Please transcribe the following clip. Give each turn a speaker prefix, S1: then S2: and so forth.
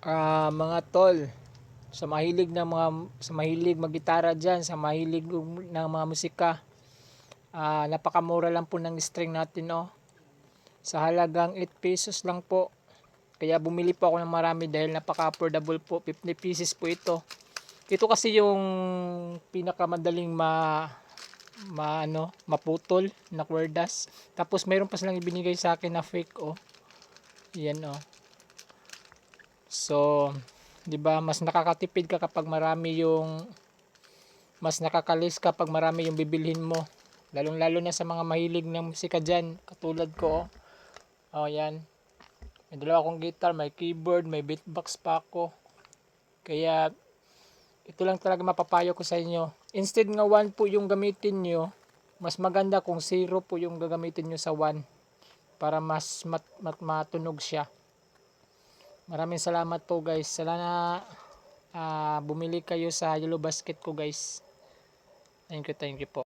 S1: Ah, mga tol, sa mahilig ng mga sa mahilig maggitara diyan, sa mahilig ng mga musika. Ah, napakamura lang po ng string natin, no. Sa halagang 8 pesos lang po. Kaya bumili po ako ng marami dahil napaka-affordable po. 50 pieces po ito. Ito kasi yung pinakamadaling ma ma ano, maputol na kwerdas. Tapos mayroon pa silang ibinigay sa akin na fake oh. Yan oh. So, 'di ba, mas nakakatipid ka kapag marami yung mas nakakalis kapag marami yung bibilhin mo. Lalong-lalo na sa mga mahilig ng musika diyan, katulad ko. Oh, oh yan. May dalawa akong guitar, may keyboard, may beatbox pa ako. Kaya ito lang talaga mapapayo ko sa inyo. Instead nga 1 po yung gamitin nyo, mas maganda kung 0 po yung gagamitin nyo sa 1 para mas mat, mat, matunog siya. Maraming salamat po guys. Sana ah, bumili kayo sa Yellow Basket ko guys. Thank you, thank you po.